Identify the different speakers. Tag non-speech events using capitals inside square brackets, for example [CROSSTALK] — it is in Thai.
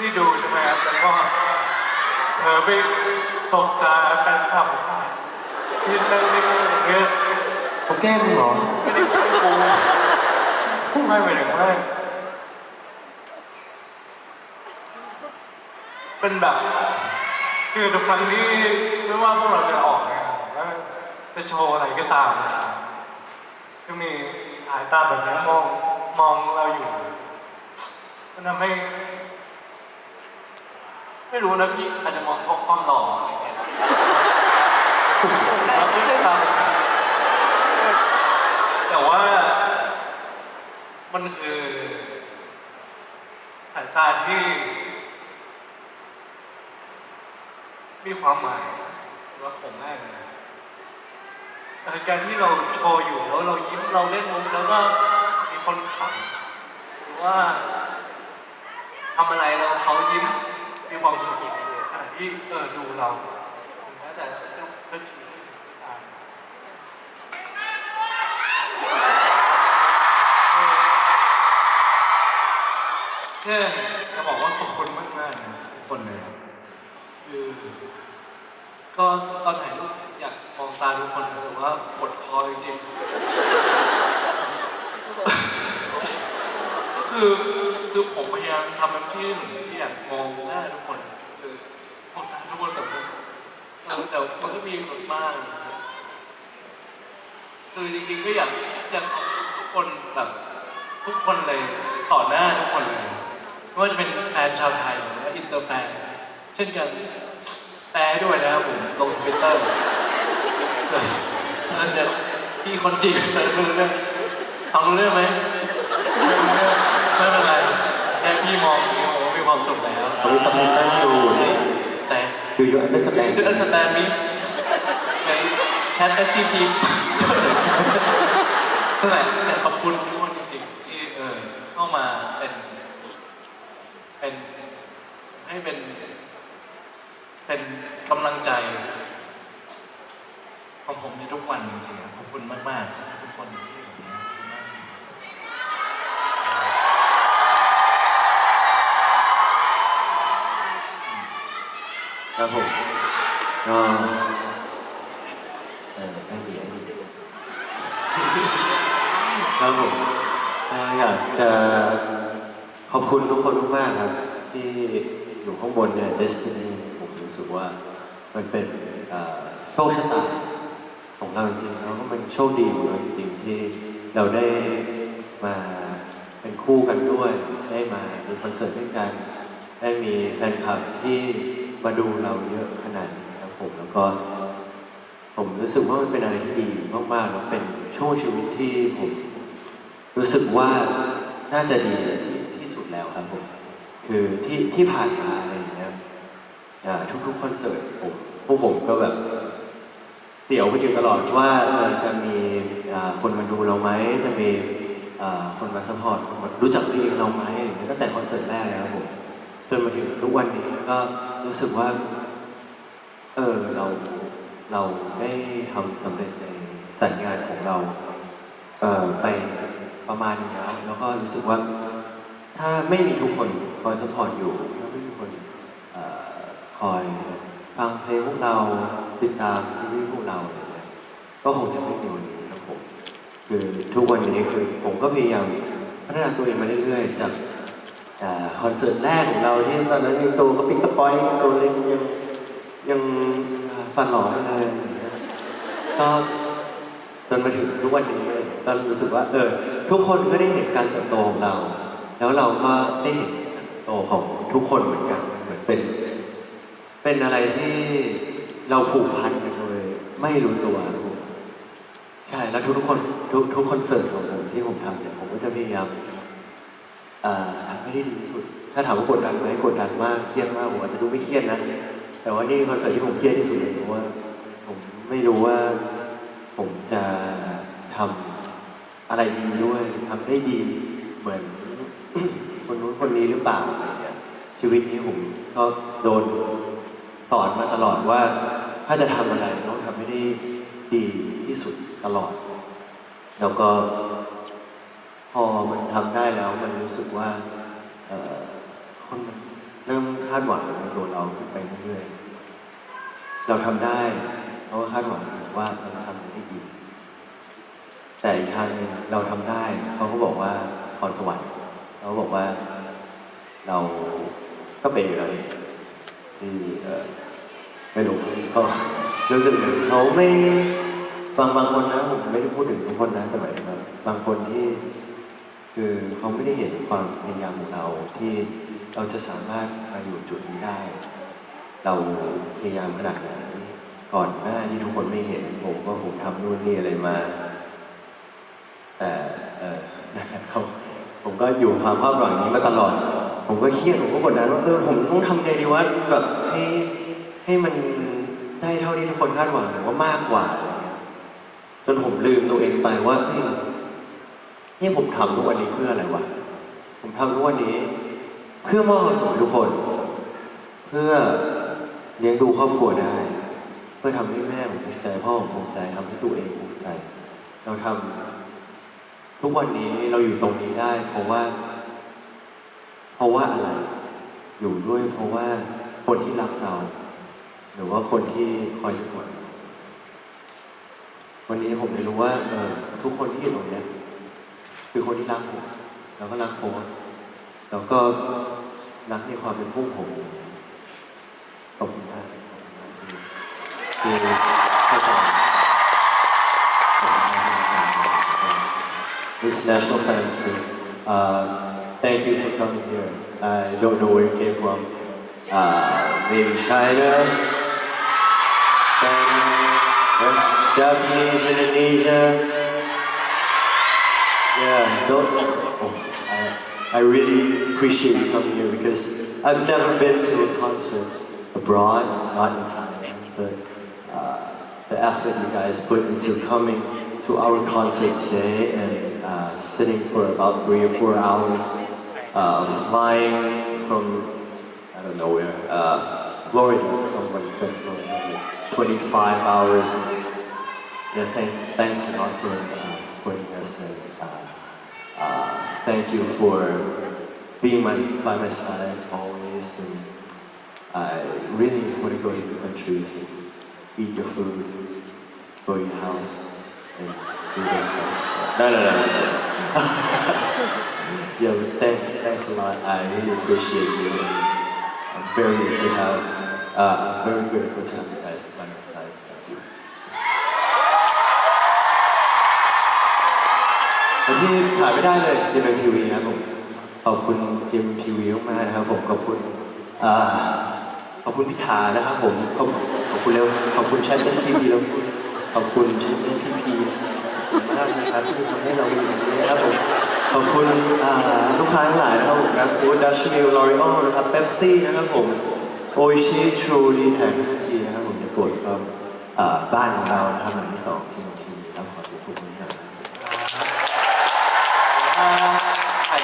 Speaker 1: ที่ดูใช่ไหมครับแล้วก็เออไปสบตาแฟนคลับที่เล่นเล่เรื่อง
Speaker 2: เขาแกล้งมึงเหรอ
Speaker 1: ไม่ได้แกล้งไม่หมายถึงว่าเป็นแบบ คือทุกครั้งที่ไม่ว่าพวกเราจะออกงานหรือว่าจะโชว์อะไรก็ตามก็มีสายตาแบบนี้มองมองเราอยู่มันทำให้ ไม่รู้นะพี่อาจจะมองเพราะความหล่ออะไรเงี้ยแล้วก็ตามแต่ว่า มันคือสายตาที่ มีความหมายสำหรับผมมากเลยนะเอ่อการที่เราโชว์อยู่แล้วเรายิ้มเราเล่นมุกแล้วก็มีคนขำหรือว่าทำอะไรแล้วเขายิ้ม มีความสุขในขณะที่เออดูเราถึงแม้แต่ก็ถือตามเออจะบอกว่าขอบคุณมากๆนะทุกคนเลยครับคือก็ตอนถ่ายรูปอยากมองตาทุกคนนะแต่ว่าปวดคอจริงๆก็คือ คือผมพยายามทำเต็มที่หนึ่งที่อยากมองหน้าทุกคนคือมอตาทุกคนแบบเออแต่มันก็มีแบบบ้างนะครับคือจริงๆก็อยากอยากทุกคนแบบทุกคนเลยต่อหน้าทุกคนเลยไม่ว่าจะเป็นแฟนชาวไทยหรือว่าอินเตอร์แฟน เช่นกันแปลด้วยนะครับผมลงทวิตเตอร์แล้วเดี๋ยวพี่คนจีนเปิดรู้เรื่องฟังเรื่องไหมไม่เป็นไร พี่มองอย่างนี้ผมก็มีความสุขแล้ว
Speaker 2: เขามีซับไตเติ้ลอยู่นี่
Speaker 1: แต่
Speaker 2: ดูอยู่อันเดอร์สแตน
Speaker 1: ดูอันสแตนนี้ในแชท SCP นั่นแหละแต่ขอบคุณทุกคนจริงๆ ที่เออเข้ามาเป็น เป็น ให้เป็น เป็นกำลังใจ ของผมในทุกวันจริงๆครับขอบคุณมากๆ ทุกคนที่ ค
Speaker 2: รับผมก็เออไอ้ดีไอ้ดีครับผมก็อยากจะขอบคุณทุกคนมากๆครับ ที่อยู่ข้างบนเนี่ย Destiny ผมรู้สึกว่ามันเป็นโชคชะตาของเราจริงๆแล้วก็เป็นโชคดีของเราจริงๆที่เราได้มาเป็นคู่กันด้วย ได้มามีคอนเสิร์ตด้วยกัน ได้มีแฟนคลับที่ มาดูเราเยอะขนาดนี้ครับผมแล้วก็ ผมรู้สึกว่ามันเป็นอะไรที่ดีมากๆแล้วเป็นช่วงชีวิตที่ผม รู้สึกว่าน่าจะดีที่ที่สุดแล้วครับผมคือที่ที่ผ่านมาอะไรอย่างเงี้ยทุกๆคอนเสิร์ตผมพวกผมก็แบบเสียวกันอยู่ตลอดว่าจะมีคนมาดูเราไหมจะมีคนมาสปอร์ตคนรู้จักเพลงเราไหมอะไรอย่างเงี้ยตั้งแต่คอนเสิร์ตแรกเลยครับผมจนมาถึงทุกวันนี้ก็ รู้สึกว่า เออเราเราได้ทำสำเร็จในสัญญาณของเราเอ่อไปประมาณนึงแล้วแล้วก็รู้สึกว่า ถ้าไม่มีทุกคนคอยสปอร์ตอยู่ถ้าไม่มีคนเออคอยฟังเพลงพวกเราติดตามซีรีส์พวกเราอะไรเงี้ยก็คงจะไม่มีวันนี้ครับผมคือทุกวันนี้คือผมก็พยายามพัฒนาตัวเองมาเรื่อยๆ จาก คอนเสิร์ตแรกของเราที่ตอนนั้นยังตัวก็ปิ๊กกระป้อยตัวเล็กยังยังฟันหล่ออยู่เลยอะไรเงี้ยก็จนมาถึงทุกวันนี้ก็รู้สึกว่าเออทุกคนก็ได้เห็นการเติบโตของเรา แล้วเราก็ได้เห็นการโตของทุกคนเหมือนกันเหมือนเป็น เป็นอะไรที่เราผูกพันกันโดยไม่รู้ตัวใช่แล้วทุกทุกคนทุกทุกคอนเสิร์ตของผมที่ผมทำเนี่ยผมก็จะพยายาม ทำให้ได้ดีที่สุด ถ้าถามว่ากดดันไหมกดดันมากเครียดมากผมอาจจะดูไม่เครียดนะ แต่ว่านี่คอนเสิร์ตที่ผมเครียดที่สุดเลยเพราะว่า ผมไม่รู้ว่าผมจะทำอะไรดีด้วยทำได้ดีเหมือนคนนู้นคนนี้หรือเปล่าอะไรเงี้ยชีวิตนี้ผมก็โดนสอนมาตลอดว่า ถ้าจะทำอะไรต้องทำให้ได้ดีที่สุดตลอด แล้วก็ พอมันทำได้แล้วมันรู้สึกว่าเออคนมันเริ่มาดหวังในตัวเราขึ้นไปเรื่อยๆ เราทำได้เขาก็คาดหวังว่าเราจะทำได้อีก แต่อีกทางหนึ่งเราทำได้เขาก็บอกว่าพรสวรรค์เขาบอกว่าเราก็เป็นอยู่แล้วเองที่เอ่อไม่รู้เขารู้สึกเหมือนเขาไม่บางบางคนนะผมไม่ได้พูดถึงทุกคนนะแต่หมายถึงแบบบางคนที่ คือเขาไม่ได้เห็นความพยายามของเราที่เราจะสามารถมาอยู่จุดนี้ได้ เราพยายามขนาดไหนก่อนหน้าที่ทุกคนไม่เห็นผมว่าผมทำนู่นนี่อะไรมา แต่เออเขาผมก็อยู่ความคาดหวังนี้มาตลอด ผมก็เครียดผมก็กดดันว่าเออผมต้องทำไงดีวะแบบให้ให้มันได้เท่าที่ทุกคนคาดหวังหรือว่ามากกว่าอะไรเงี้ยจนผมลืมตัวเองไปว่า นี่ผมทำทุกวันนี้เพื่ออะไรวะ ผมทำทุกวันนี้ เพื่อมอบความสุขให้ทุกคน เพื่อเลี้ยงดูครอบครัวได้ เพื่อทำให้แม่ผมภูมิใจพ่อผมภูมิใจทำให้ตัวเองภูมิใจ เราทำทุกวันนี้เราอยู่ตรงนี้ได้ เพราะว่า เพราะว่าอะไร อยู่ด้วยเพราะว่าคนที่รักเรา หรือว่าคนที่คอยจะกดวันนี้ผมเลยรู้ว่าเออทุกคนที่อยู่ตรงเนี้ย คือคนที่รักผม แล้วก็รักโฟนแล้วก็รักในความเป็นผู้ผมขอบคุณมากคือเข้าใจ This national fans too. Uh, thank you for coming here. I don't know where you came from. Uh, maybe China, China, yeah, Japanese, Indonesia. Yeah, oh, I, I really appreciate you coming here because I've never been to a concert abroad, not in Thailand, but uh, the effort you guys put into coming to our concert today and uh, sitting for about three or four hours, uh, flying from, I don't know where, uh, Florida, someone said Florida, 25 hours. Yeah, thank, thanks a lot for uh, supporting thank you for being my, by my side always. And I really want to go to your countries and eat your food, go to your house, and do those stuff. No, no, no, kidding. [LAUGHS] yeah, but thanks, thanks a lot. I really appreciate you. I'm very to have, uh, I'm very grateful to have ที่ขาดไม่ได้เลยทีม MTV ครับผม ขอบคุณทีม MTV มากๆนะครับผมขอบคุณอ่าขอบคุณพิธานะครับผม ขอบคุณขอบคุณเร็วขอบคุณแชท SPP แล้วขอบคุณแชท SPP มากนะครับที่ทำให้เรามีอย่างนี้นะครับผมขอบคุณอ่าลูกค้าทั้งหลายนะครับผมนะฟูดดัชมิลลอริออลนะครับเป๊ปซี่นะครับผมโอชิทรูดีแท็ก 5G นะครับผมอย่ากดครับอ่าบ้านของเรานะครับหลังที่สองที